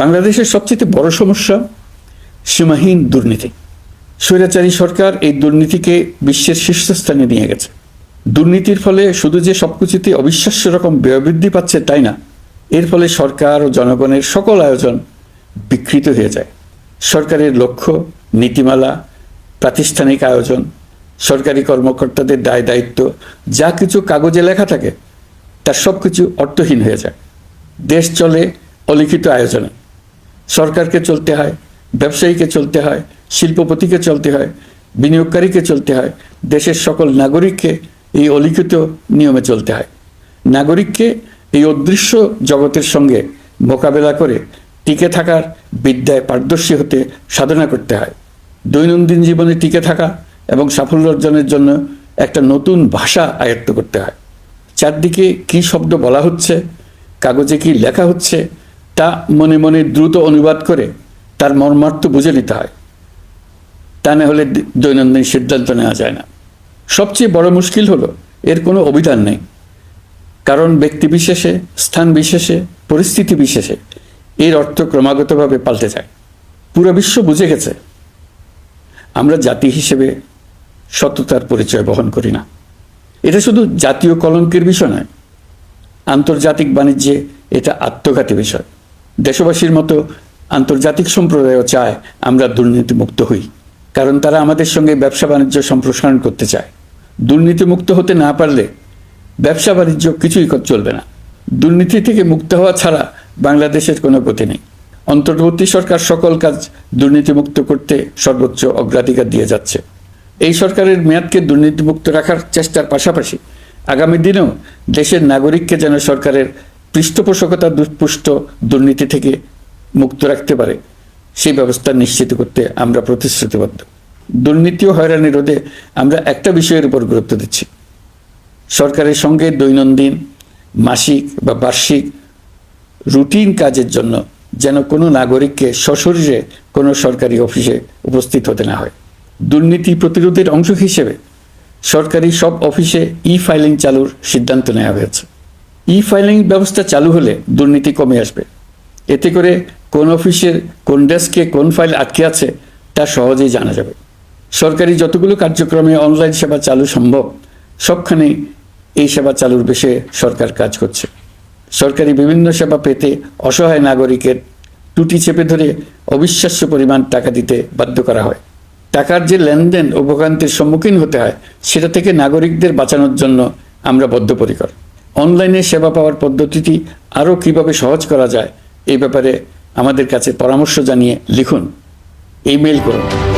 বাংলাদেশের সবচেয়ে বড় সমস্যা সীমাহীন দুর্নীতি। স্বৈরাচারী সরকার এই দুর্নীতিকে বিশ্বের শীর্ষস্থানে নিয়ে গেছে। দুর্নীতির ফলে শুধু যে সবকিছুতে অবিশ্বাস্য রকম ব্যয় বৃদ্ধি পাচ্ছে তাই না, এর ফলে সরকার ও জনগণের সকল আয়োজন বিকৃত হয়ে যায়। সরকারের লক্ষ্য, নীতিমালা, প্রাতিষ্ঠানিক আয়োজন, সরকারি কর্মকর্তাদের দায় দায়িত্ব, যা কিছু কাগজে লেখা থাকে, তার সব কিছু অর্থহীন হয়ে যায়। দেশ চলে অলিখিত আয়োজনে। সরকারকে চলতে হয়, ব্যবসায়ীকে চলতে হয়, শিল্পপতিকে চলতে হয়, বিনিয়োগকারীকে চলতে হয়, দেশের সকল নাগরিককে এই অলিখিত নিয়মে চলতে হয়। নাগরিককে এই অদৃশ্য জগতের সঙ্গে মোকাবেলা করে টিকে থাকার বিদ্যায় পারদর্শী হতে সাধনা করতে হয়। দৈনন্দিন জীবনে টিকে থাকা এবং সাফল্য অর্জনের জন্য একটা নতুন ভাষা আয়ত্ত করতে হয়। চারদিকে কি শব্দ বলা হচ্ছে, কাগজে কি লেখা হচ্ছে তা মনে মনে দ্রুত অনুবাদ করে তার মর্মার্থ বুঝে নিতে হয়। তা না হলে দৈনন্দিন সিদ্ধান্ত নেওয়া যায় না। সবচেয়ে বড় মুশকিল হলো, এর কোনো অভিধান নেই। কারণ ব্যক্তি বিশেষে, স্থান বিশেষে, পরিস্থিতি বিশেষে এর অর্থ ক্রমাগতভাবে পাল্টে যায়। পুরো বিশ্ব বুঝে গেছে। আমরা জাতি হিসেবে সততার পরিচয় বহন করি না। এটা শুধু জাতীয় কলঙ্কের বিষয় নয়, আন্তর্জাতিক বাণিজ্যে এটা আত্মঘাতী বিষয়। দেশবাসীর মতো আন্তর্জাতিক সম্প্রদায়ও চায় আমরা দুর্নীতিমুক্ত হই, কারণ তারা আমাদের সঙ্গে ব্যবসা বাণিজ্য সম্প্রসারণ করতে চায়। দুর্নীতিমুক্ত হতে না পারলে ব্যবসা বাণিজ্য কিছুই চলবে না। দুর্নীতি থেকে মুক্ত হওয়া ছাড়া বাংলাদেশের কোনো গতি নেই। অন্তর্বর্তী সরকার সকল কাজ দুর্নীতিমুক্ত করতে সর্বোচ্চ অগ্রাধিকার দিয়ে যাচ্ছে। এই সরকারের মেয়াদকে দুর্নীতিমুক্ত রাখার চেষ্টার পাশাপাশি আগামী দিনেও দেশের নাগরিককে যেন সরকারের পৃষ্ঠপোষকতা দুষ্পুষ্ট দুর্নীতি থেকে মুক্ত রাখতে পারে, সেই ব্যবস্থা নিশ্চিত করতে আমরা প্রতিশ্রুতিবদ্ধ। দুর্নীতি ও হয়রানি রোধে আমরা একটা বিষয়ের উপর গুরুত্ব দিচ্ছি। সরকারের সঙ্গে দৈনন্দিন মাসিক বা বার্ষিক রুটিন কাজের জন্য যেন কোনো নাগরিককে সশরীরে কোনো সরকারি অফিসে উপস্থিত হতে না হয়। দুর্নীতি প্রতিরোধের অংশ হিসেবে সরকারি সব অফিসে ই ফাইলিং চালুর সিদ্ধান্ত নেওয়া হয়েছে। ই ফাইলিং ব্যবস্থা চালু হলে দুর্নীতি কমে আসবে। এতে করে কোন অফিসের কোন ডেস্কে কোন ফাইল আটকে আছে তা সহজেই জানা যাবে। সরকারি যতগুলো কার্যক্রমে অনলাইন সেবা চালু সম্ভব সবখানেই এই সেবা চালুর বিষয়ে সরকার কাজ করছে। সরকারি বিভিন্ন সেবা পেতে অসহায় নাগরিকের টুটি চেপে ধরে অবিশ্বাস্য পরিমাণ টাকা দিতে বাধ্য করা হয়। টাকার যে লেনদেন ও ভোগান্তির সম্মুখীন হতে হয়, সেটা থেকে নাগরিকদের বাঁচানোর জন্য আমরা বদ্ধপরিকর। অনলাইনে সেবা পাওয়ার পদ্ধতিটি আরও কীভাবে সহজ করা যায় এই ব্যাপারে আমাদের কাছে পরামর্শ জানিয়ে লিখুন। ইমেল করুন।